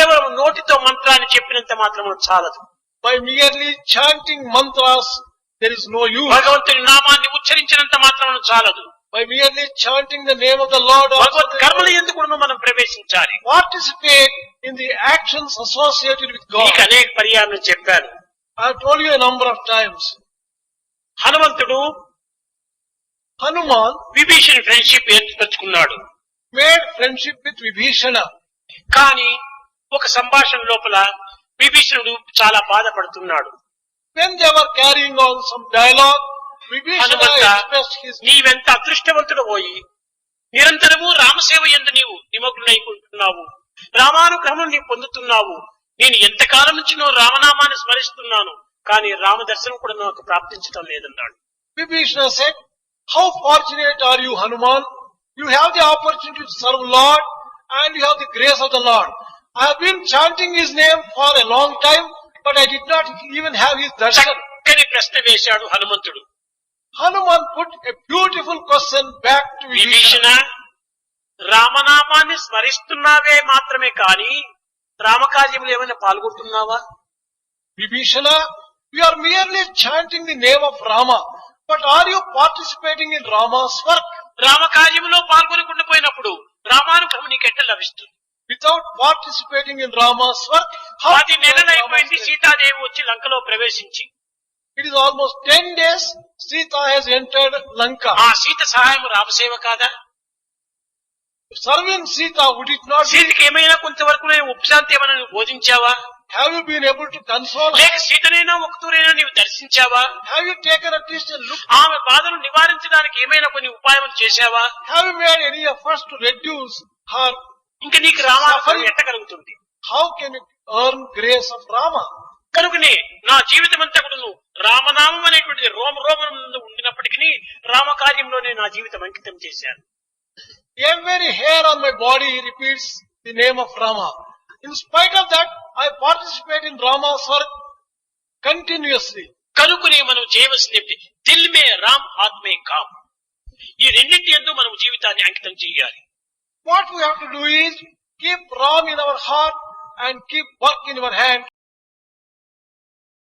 కేవలం నోటితో మంత్రాన్ని చెప్పినంత మాత్రము చాలదు. By nearly chanting mantras there is no use భగవంతుని నామాన్ని ఉచ్చరించినంత మాత్రము చాలదు. By nearly chanting the name of the lord భగవత్ కర్మలు ఎందుకు మనం ప్రవేశించాలి? Participate in the actions associated with God అనేక పర్యాలను చెప్పారు I told you number of times హనుమంతుడు హనుమాన్ విభీషణ్ ఫ్రెండ్షిప్ ఏర్పరచుకున్నాడు. మేడ్ ఫ్రెండ్షిప్ విత్ విభీషణ కానీ ఒక సంభాషణ లోపల విభీషణుడు చాలా బాధపడుతున్నాడు. నీవెంత అదృష్టవంతుడు పోయి నిరంతరము రామసేవ ఎందు నీవు నిమగ్నైకుంటున్నావు. రామానుగ్రహం నీవు పొందుతున్నావు. నేను ఎంతకాలం నుంచి నువ్వు రామనామాన్ని స్మరిస్తున్నాను కానీ రామ దర్శనం కూడా నాకు ప్రాప్తించడం లేదన్నాడు. Vibhishana said how fortunate are you Hanuman you have the opportunity to serve lord and you have the grace of the lord I have been chanting his name for a long time, but I did not even have his darshan. చక్కని ప్రశ్న వేశాడు హనుమంతుడు Hanuman put a beautiful question back to Vibhishana Vibhishana. రామనామాన్ని స్మరిస్తున్నావే మాత్రమే కాని రామకార్యములు ఏమైనా పాల్గొంటున్నావా Vibhishana, you are merely chanting the name of Rama, but are you participating in Rama's work? రామకార్యములో పాల్గొనకుండా పోయినప్పుడు రామానుగ్రహం నీకు ఎట్లా లభిస్తుంది without participating in Rama's work అది నెలనైపోయింది సీతాదేవి వచ్చి లంకలో ప్రవేశించి. It is almost ten days Sita has entered Lanka ఆ సీత సహాయం రామసేవ కాదా? Serving Sita would it not సీతకి ఏమైనా కొంతవరకు ఉపశాంతి ఏమైనా బోధించావా? Have you been able to console సీతనైనా ఒక తూరైనా నీవు దర్శించావా? Have you taken at least look ఆమె బాధను నివారించడానికి ఏమైనా కొన్ని ఉపాయం చేశావా? Have you made any first reduce her ఇంకా నీకు రామానుగ్రహం ఎట్ట కలుగుతుంది How can you earn grace of Rama? కనుకనే నా జీవితం అంతా కూడా రామనామం అనేటువంటిది రోమ రోమం ఉండినప్పటికీ రామకార్యంలోనే నా జీవితం అంకితం చేశాను Every hair on my body repeats the name of Rama. In spite of that, I participate in Rama's work continuously. కనుకనే మనం చేయవలసింది దిల్ మే రామ్ ఆత్మే కామ్ ఈ రెండింటి ఎందు మనం జీవితాన్ని అంకితం చేయాలి What we have to do is keep Ram in our heart and keep work in our hand